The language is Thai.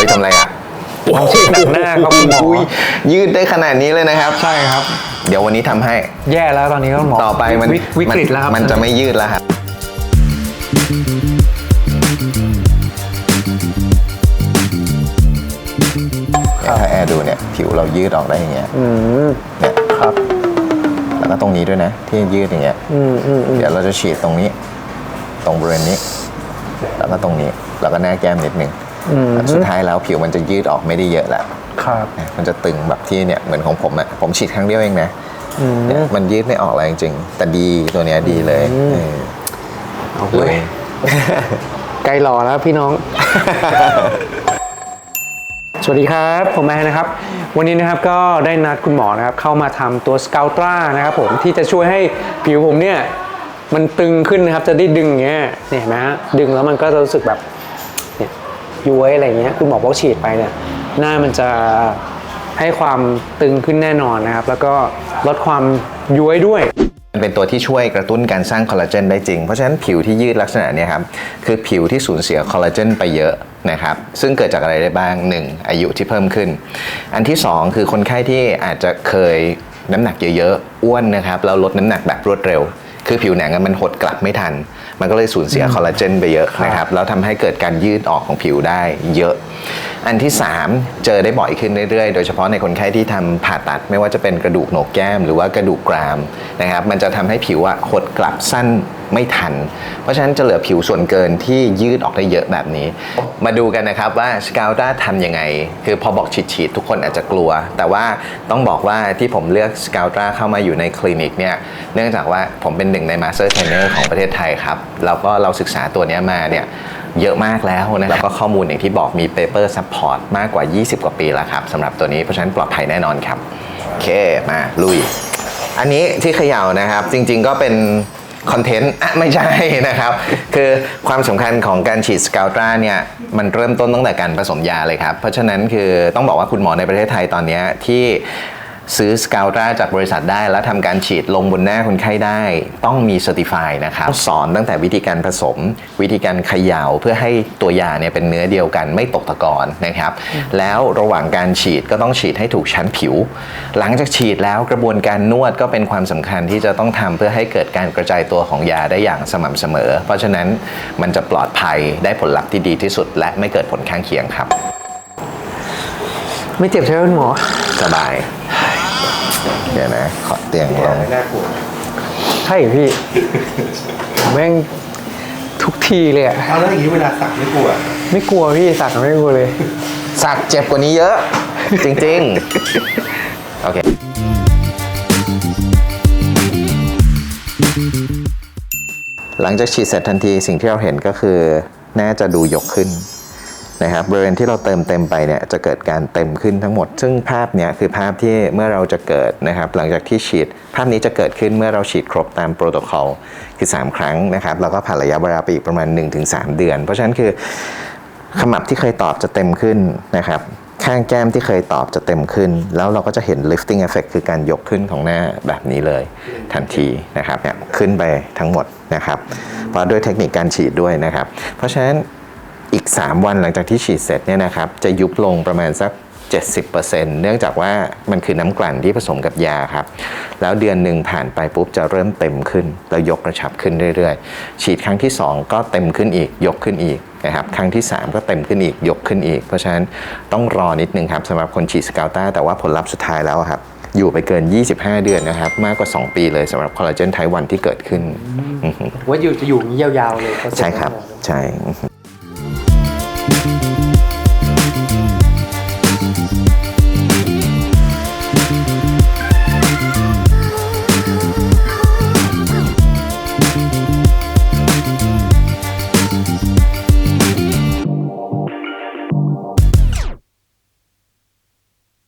ฮ้ยทำอะไรอะผมฉีดหนักหน้าครับคุณหมอยยืดได้ขนาดนี้เลยนะครับ ใช่ครับ เดี๋ยววันนี้ทำให้ แย่แล้วตอนนี้ก็หมอต่อไปมันวิวิกฤตแล้วครับมันจะไม่ยืดแล้วครับเนี่ยถ้าแอร์ดูเนี่ยผิวเรายืดออกได้อย่างเงี้ยอืมเนี่ยครับ แล้วก็ตรงนี้ด้วยนะ ที่ยืดอย่างเงี้ยอืมอืมอืมเดี๋ยวเราจะฉีดตรงนี้ ตรงบริเวณนี้ แล้วก็ตรงนี้ แล้วก็หน้าแก้มนิดนึงอืม สุดท้ายแล้วผิวมันจะยืดออกไม่ได้เยอะแล้วครับมันจะตึงแบบที่เนี่ยเหมือนของผมอะผมฉีดครั้งเดียวเองนะอืมเนี่ยมันยืดไม่ออกอะไรจริงๆแต่ดีตัวเนี้ยดีเลยเออเอาเลเว้ยยใกล้รอแล้วพี่น้อง สวัสดีครับ ผมแอนนะครับ วันนี้นะครับก็ได้นัดคุณหมอนะครับ เข้ามาทำตัวสเกลตรานะครับผมที่จะช่วยให้ผิวผมเนี่ย มันตึงขึ้นนะครับ จะได้ดึงอย่างเงี้ยเนี่ยเห็นไหมฮะดึงแล้วมันก็จะรู้สึกแบบเนี่ ย้วยอะไรเงี้ยคุณหมอบอกฉีดไปเนี่ยหน้ามันจะให้ความตึงขึ้นแน่นอนนะครับ แล้วก็ลดความย้วยด้วยมันเป็นตัวที่ช่วยกระตุ้นการสร้างคอลลาเจนได้จริง เพราะฉะนั้นผิวที่ยืดลักษณะนี้ครับ คือผิวที่สูญเสียคอลลาเจนไปเยอะนะครับ ซึ่งเกิดจากอะไรได้บ้าง 1. อายุที่เพิ่มขึ้น อันที่ 2 คือคนไข้ที่อาจจะเคยน้ำหนักเยอะๆ อ้วนนะครับ แล้วลดน้ำหนักแบบรวดเร็ว คือผิวหนังอะมันหดกลับไม่ทัน มันก็เลยสูญเสียคอลลาเจนไปเยอะนะครับ แล้วทำให้เกิดการยืดออกของผิวได้เยอะ อันที่ 3 เจอได้บ่อยขึ้นเรื่อยๆ โดยเฉพาะในคนไข้ที่ทำผ่าตัด ไม่ว่าจะเป็นกระดูกโหนกแก้ม หรือว่ากระดูกกรามนะครับ มันจะทำให้ผิวอะหดกลับสั้น ไม่ทัน เพราะฉะนั้นจะเหลือผิวส่วนเกินที่ยืดออกได้เยอะแบบนี้ มาดูกันนะครับว่าสกาวด้าทำยังไง คือพอบอกฉีดๆทุกคนอาจจะกลัว แต่ว่าต้องบอกว่าที่ผมเลือกสกาวด้าเข้ามาอยู่ในคลินิกเนี่ยเนื่องจากว่าผมเป็นหนึ่งในมาสเตอร์เทรนเนอร์ของประเทศไทยครับแล้วก็เราศึกษาตัวเนี้ยมาเนี่ยเยอะมากแล้วนะครับแล้วก็ข้อมูลอย่างที่บอกมี paper support มากกว่า 20 กว่าปีแล้วครับสำหรับตัวนี้เพราะฉะนั้นปลอดภัยแน่นอนครับ โอเค มา ลุย อันนี้ที่เขย่านะครับ จริงๆก็เป็น คอนเทนต์อะไม่ใช่นะครับ คือความสำคัญของการฉีดสกาวตราเนี่ยมันเริ่มต้นตั้งแต่การผสมยาเลยครับ เพราะฉะนั้นคือต้องบอกว่าคุณหมอในประเทศไทยตอนนี้ที่ ซื้อสกาวตราจากบริษัทได้ แล้วทำการฉีดลงบนหน้าคนไข้ได้ ต้องมี c e r t i f y นะครับสอนตั้งแต่วิธีการผสม วิธีการเขย่าเพื่อให้ตัวยาเนี่ยเป็นเนื้อเดียวกันไม่ตกตะกอนนะครับ แล้วระหว่างการฉีดก็ต้องฉีดให้ถูกชั้นผิว หลังจากฉีดแล้วกระบวนการนวดก็เป็นความสำคัญที่จะต้องทำเพื่อให้เกิดการกระจายตัวของยาได้อย่างสม่ำเสมอ เพราะฉะนั้นมันจะปลอดภัยได้ผลลัพธ์ที่ดีที่สุด และไม่เกิดผลข้างเคียงครับ ไม่เจ็บใช่ไหมคุณหมอสบาย เดี๋ยวนะขอเตียงลงใช่เหรอพี่ แม่งทุกทีเลยอะเอาแล้วอย่างนี้เวลาสักไม่กลัวไม่กลัวพี่สักไม่กลัวเลย สักเจ็บกว่านี้เยอะ จริงๆ โอเคหลังจากฉีดเสร็จทันทีสิ่งที่เราเห็นก็คือ น่าจะดูยกขึ้น นะครับบริเวณที่เราเติมเต็มไปเนี่ยจะเกิดการเต็มขึ้นทั้งหมด ซึ่งภาพเนี้ยคือภาพที่เมื่อเราจะเกิดนะครับหลังจากที่ฉีด ภาพนี้จะเกิดขึ้นเมื่อเราฉีดครบตามโปรโตคอลคือ 3 ครั้งนะครับแล้วก็ผ่านระยะเวลาไปอีกประมาณ 1-3 เดือน เพราะฉะนั้นคือขมับที่เคยตอบจะเต็มขึ้นนะครับข้างแก้มที่เคยตอบจะเต็มขึ้น แล้วเราก็จะเห็น lifting effect คือการยกขึ้นของหน้าแบบนี้เลยทันทีนะครับเนี่ยขึ้นไปทั้งหมดนะครับเพราะด้วยเทคนิคการฉีดด้วยนะครับ เพราะฉะนั้น อีก 3 วันหลังจากที่ฉีดเสร็จเนี่ยนะครับจะยุบลงประมาณสัก 70%เนื่องจากว่ามันคือน้ำกลั่นที่ผสมกับยาครับ แล้วเดือนหนึ่งผ่านไปปุ๊บจะเริ่มเต็มขึ้น แล้วยกกระชับขึ้นเรื่อยๆ ฉีดครั้งที่ 2 ก็เต็มขึ้นอีกยกขึ้นอีกนะครับครั้งที่ 3 ก็เต็มขึ้นอีกยกขึ้นอีก เพราะฉะนั้นต้องรอนิดนึงครับสำหรับคนฉีดสกาวต้าแต่ว่าผลลัพธ์สุดท้ายแล้วอะครับอยู่ไปเกิน 25 เดือนนะครับ มากกว่า 2 ปีเลยสำหรับคอลลาเจนไทป์วันที่เกิดขึ้นอือฮึว่าอยู่จะอยู่อย่างนี้ยาวๆเลย ใช่ครับ ใช่อือฮึ